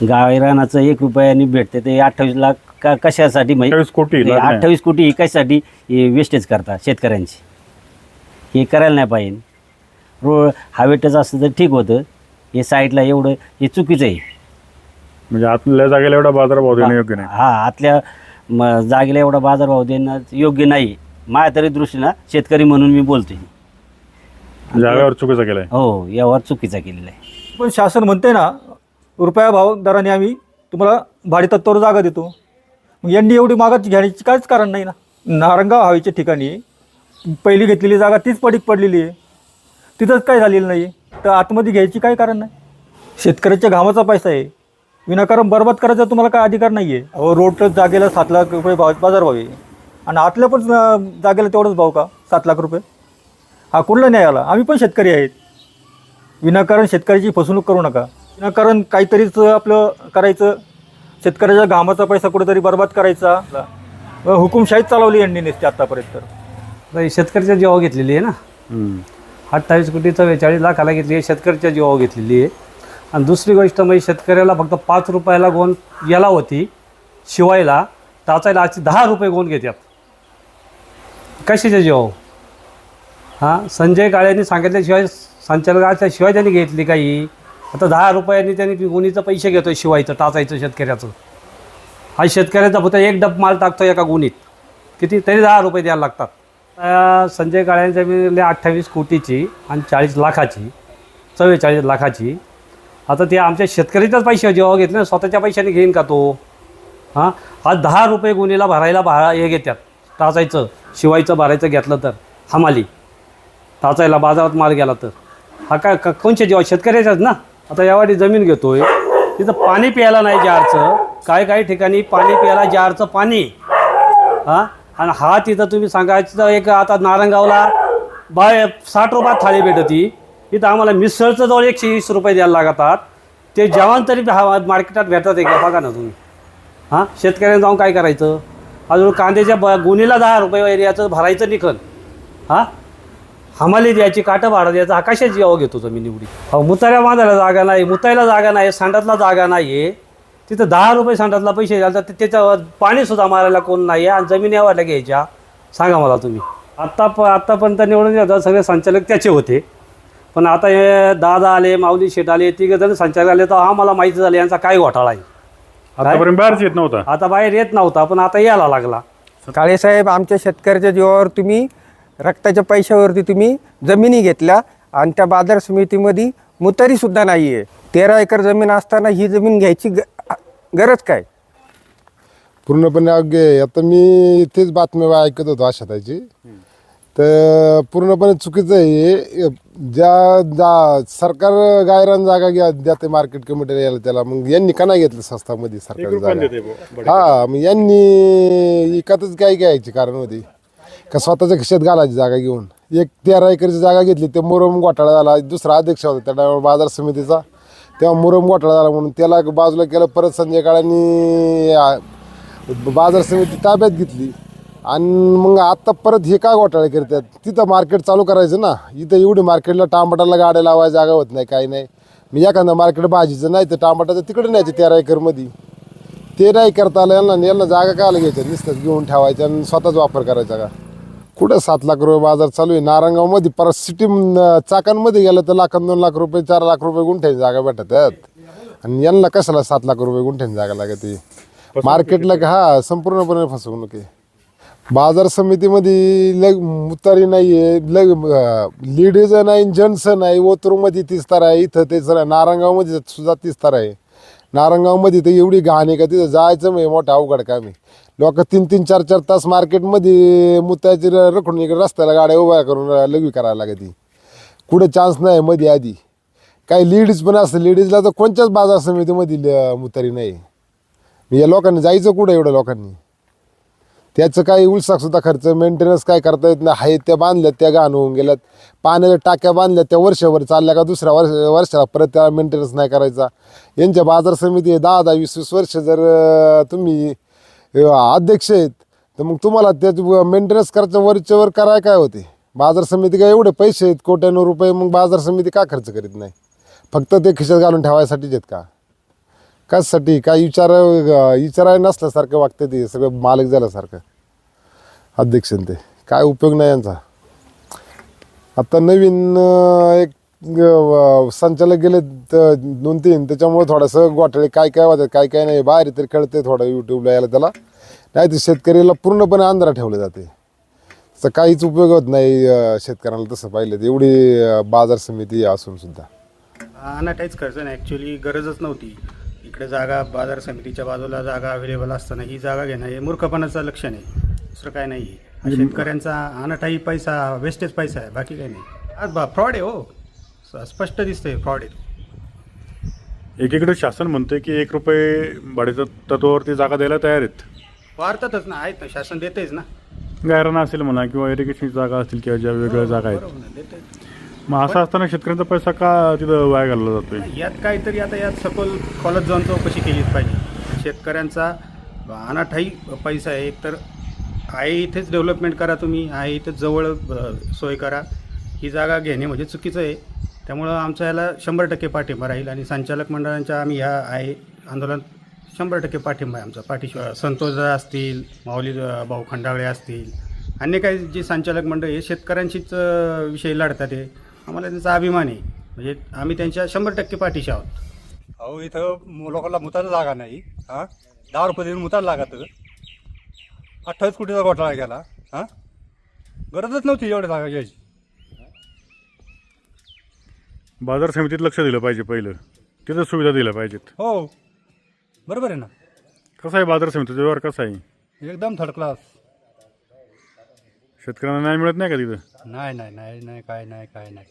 गायरानाचं एक रुपयाने भेटते ते अठ्ठावीस लाख का कशासाठी म्हणजे 28 कोटी. अठ्ठावीस कोटी कशासाठी? हे वेस्टेज करतात शेतकऱ्यांची. हे करायला नाही पाहिजे. रो हवेटच असतं तर ठीक होतं. हे साईडला एवढं हे चुकीचं आहे. म्हणजे आतल्या जागेला एवढा बाजारभाव देणं योग्य नाही. हा आतल्या म जागेला एवढा बाजारभाव देणं योग्य नाही. माझ्या तरी दृष्टीनं शेतकरी म्हणून मी बोलतोय. जागेवर चुकीचं केलंय. हो यावर चुकीचा केलेला आहे. पण शासन म्हणते ना रुपया भाव दराने आम्ही तुम्हाला भाडेतत्वावर जागा देतो. मग यांनी एवढी मागत घेण्याची काहीच कारण नाही ना. नारंगाव हवेच्या ठिकाणी पहिली घेतलेली जागा तीच पडीक पडलेली आहे. तिथंच काय झालेलं नाही. तर आतमध्ये घ्यायची काय कारण नाही. शेतकऱ्याच्या घामाचा पैसा आहे. विनाकारण बरबाद करायचा तुम्हाला काय अधिकार नाही आहे अहो रोड जागेला सात लाख रुपये भाव बाजार भाव आहे. आणि आतल्या पण जागेला तेवढंच भाव का? सात लाख रुपये. हा कुठला नाही आला आम्ही पण शेतकरी आहेत. विनाकारण शेतकऱ्याची फसवणूक करू नका. विनाकारण काहीतरीच आपलं करायचं. शेतकऱ्याच्या घामाचा पैसा कुठेतरी बर्बाद करायचा. हुकुमशाहीच चालवली यांनी नसते आतापर्यंत तर. नाही शेतकऱ्याच्या जीवावर घेतलेली आहे ना? अठ्ठावीस कोटी चव्वेचाळीस लाखाला घेतली आहे शेतकऱ्याच्या जीवावर घेतलेली आहे. आणि दुसरी गोष्ट म्हणजे शेतकऱ्याला फक्त पाच रुपयाला गोण याला होती शिवायला. टाचायला आजची दहा रुपये गोण घेतात कशाच्या जीवावर? हां संजय काळेंनी सांगितल्याशिवाय संचालकाच्या शिवाय त्यांनी घेतली काही. आता दहा रुपयांनी त्यांनी गुणीचं पैसे घेतो शिवायचं टाचायचं शेतकऱ्याचं. हा शेतकऱ्याचा फक्त एक डब माल टाकतो एका गुणीत. किती? तरी दहा रुपये द्यायला लागतात. संजय काळ्यांच्या मिळाली अठ्ठावीस कोटीची आणि चाळीस लाखाची चव्वेचाळीस लाखाची आता ते आमच्या शेतकऱ्याच्याच पैसे जेव्हा घेतले ना, स्वतःच्या पैशाने घेईन का तो? हां? आज दहा रुपये गुन्हेला भरायला भरा हे घेतात टाचायचं शिवायचं भरायचं घेतलं तर हमाली टाचायला बाजारात माल गेला तर. हा काय कोणच्या जेव्हा शेतकऱ्याच्याच ना? आता यावाडी जमीन घेतोय. तिथं पाणी प्यायला नाही जारचं काही काही ठिकाणी पाणी प्यायला जारचं पाणी. हां? आणि हा तिथं तुम्ही सांगायचं एक आता नारंगावला बाय साठ रुपयात थाळी भेटती. तिथं आम्हाला मिसळचं जवळ एकशे वीस रुपये द्यायला लागतात. ते जेवण तरी हा मार्केटात भेटतात एक बघा ना तुम्ही. हां? शेतकऱ्यांना जाऊन काय करायचं? अजून कांद्याच्या ब गुन्हेला दहा रुपये एरियाचं भरायचं निखन हां? हमाली द्यायची काटं भाडं द्यायचं हा कशाची यावं घेतो जमीन निवडी. अहो मुताऱ्या बांधायला जागा नाही मुतायला जागा नाही सांडातला जागा नाही आहे तिथं दहा रुपये सांडातला पैसे द्याल तर त्याच्यावर पाणीसुद्धा मारायला कोण नाही आहे आणि जमीन यावायला घ्यायच्या. सांगा मला तुम्ही. आत्ता प आत्तापर्यंत निवडून येतात सगळे संचालक त्याचे होते. पण आता हे दादा आले माऊली शेट आले तिघ जण संचालक आले तर आम्हाला माहिती झालं यांचा काय घोटाळा आहे? आतापर्यंत बाहेरच येत नव्हता. आता बाहेर येत नव्हता पण आता यायला लागला. काळेसाहेब आमच्या शेतकऱ्याच्या जीवावर तुम्ही रक्ताच्या पैशावरती तुम्ही जमिनी घेतल्या आणि त्या बाजार समितीमध्ये मुतारीसुद्धा नाही आहे तेरा एकर जमीन असताना ही जमीन घ्यायची ग- गरज काय? पूर्णपणे अगे आता मी तेच बातम्या ऐकत होतो आशाताची तर पूर्णपणे चुकीचं आहे. हे. ज्या जा सरकार गायरान जागा घ्या द्या मार्केट कमिटीला यायला त्याला. मग यांनी का नाही घेतलं स्वस्तामध्ये सरकार जागा? हा मग यांनी विकतच काय घ्यायची कारण होती. का स्वतःच्या खिशात घालायची जागा घेऊन. एक तेरा एकरची जागा घेतली ते मुरम घोटाळा झाला. दुसरा अध्यक्ष होता त्या टायमाला बाजार समितीचा. तेव्हा मुरम घोटाळा झाला म्हणून त्याला बाजूला केलं परत संजय काळांनी बाजार समिती ताब्यात घेतली. आणि मग आत्ता परत हे काय घोटाळे करतात? तिथं मार्केट चालू करायचं ना. इथं एवढी मार्केटला टामाटाला गाड्या लावायची जागा होत नाही काही नाही. मी एखादं मार्केट भाजीचं नाही तर टामाटाचं तिकडे न्यायचं तेरा एकरमध्ये. ते नाही करता आलं यांना यांना जागा कायला घ्यायच्या? नुसतं घेऊन ठेवायच्या आणि स्वतःच वापर करायचा का? कुठं सात लाख रुपये बाजार चालू आहे? नारंगावमध्ये परत सिटी चाकांमध्ये गेलं तर लाखां दोन लाख रुपये चार लाख रुपये गुंठ्याची जागा भेटतात. आणि यांना कशाला सात लाख रुपये गुंठ्याची जागा लागते? मार्केटला का हा संपूर्णपणे फसवणूक आहे. बाजार समितीमध्ये लग मुतारी नाही आहे लग लेडीज नाही जेंट्स नाही ओतरूमध्ये तीस तार आहे इथं तेच नारंगावमध्ये सुद्धा तीस तार आहे. नारंगावमध्ये तर एवढी घाण आहे का? तिथं जायचं म्हणजे मोठं अवघड काम आहे. लोक तीन तीन चार चार तास मार्केटमध्ये मुत्याची रखडून इकडे रस्त्याला गाड्या उभ्या करून लघवी करायला लागते कुठे चान्स नाही मध्ये आधी. काही लेडीज पण असतं लेडीजला तर कोणत्याच बाजार समितीमध्ये ल- मुतारी नाही. म्हणजे या लोकांनी जायचं कुठं एवढ्या लोकांनी? त्याचं काही उलसाकसुद्धा खर्च मेंटेनन्स काय करता येत नाही. आहेत त्या बांधल्यात त्या घाण होऊन गेल्यात. पाण्याच्या टाक्या बांधल्या त्या वर्षभर चालल्या का दुसऱ्या वर्ष वर्षाला परत त्या मेंटेनन्स नाही करायचा. यांच्या बाजार समिती दहा दहा वीस वीस वर्ष जर तुम्ही अध्यक्ष आहेत तर मग तुम्हाला त्याचं मेंटेनन्स करायचं वरच्या वर कराय काय होते? बाजार समिती काय एवढे पैसे आहेत कोट्यानं रुपये मग बाजार समिती का खर्च करीत नाही? फक्त ते खिशात घालून ठेवायसाठीच आहेत का? कशासाठी काय विचार विचाराय नसल्यासारखं वागते ते सगळं मालक झाल्यासारखं. अध्यक्ष ते. काय उपयोग नाही यांचा. आता नवीन एक संचालक गेले दोन तीन त्याच्यामुळे थोडंसं घोटाळे काय काय वाजत काय काय नाही बाहेर तरी कळते थोडं यूट्यूबला यायला त्याला. नाही तर शेतकऱ्याला पूर्णपणे अंधारा ठेवले जाते. तर काहीच उपयोग होत नाही शेतकऱ्याला शेतकऱ्यांना तसं पाहिलं तर. एवढी बाजार समिती असून सुद्धा. अनाटाईच खर्च नाही ॲक्च्युली गरजच नव्हती. इकडे जागा बाजार समितीच्या बाजूला जागा अवेलेबल असताना ही जागा घेणं हे मूर्खपणाचं लक्षण आहे. दुसरं काय नाही. हा शेतकऱ्यांचा अनाठाई पैसा वेस्टेज पैसा आहे. बाकी काही नाही. आज बा फ्रॉड आहे हो. स्पष्ट दिसतंय फ्रॉड आहे. एकीकडे शासन म्हणते की एक रुपये भाड्याच्या तत्वावरती जागा द्यायला तयार आहेत. वाढतातच ना. आहेत ना. शासन देतेच ना. गायराना असेल म्हणा किंवा इरिगेशनची जागा असतील किंवा ज्या वेगळ्या जागा आहेत. मग असं असताना शेतकऱ्यांचा पैसा का तिथं वाया घालला जातोय? यात काहीतरी आता यात सखोल खोलत जाऊन चौकशी केलीच पाहिजे. शेतकऱ्यांचा अनाठाई पैसा आहे. एकतर आहे इथेच डेव्हलपमेंट करा तुम्ही आहे इथेच जवळ अ, सोय करा. ही जागा घेणे म्हणजे चुकीचं आहे. त्यामुळं आमचा याला शंभर टक्के पाठिंबा राहील आणि संचालक मंडळांच्या आम्ही ह्या आहे आंदोलन शंभर टक्के पाठिंबा आहे आमचा. पाठीशी संतोष असतील माऊली अ, भाऊ खंडाळे असतील अन्य काही जे संचालक मंडळ हे शेतकऱ्यांशीच अ, विषयी लढतात हे. आम्हाला त्यांचा अभिमान आहे. म्हणजे आम्ही त्यांच्या शंभर टक्के पाठीशी आहोत. अहो इथं लोकांना मुताला जागा नाही. हां? दहा रुपये देऊन मुताला लागत अठ्ठावीस कोटीचा घोटाळा केला. हां? गरजच नव्हती एवढ्या जागा घ्यायची. बाजार समितीत लक्ष दिलं पाहिजे पहिलं. तिथं सुविधा दिल्या पाहिजेत. हो. बरोबर आहे ना? कसं आहे बाजार समितीचा व्यवहार कसा आहे? एकदम थर्ड क्लास शेतकऱ्यांना न्याय मिळत नाही का तिथं? नाही नाही नाही नाही काय नाही काय नाही.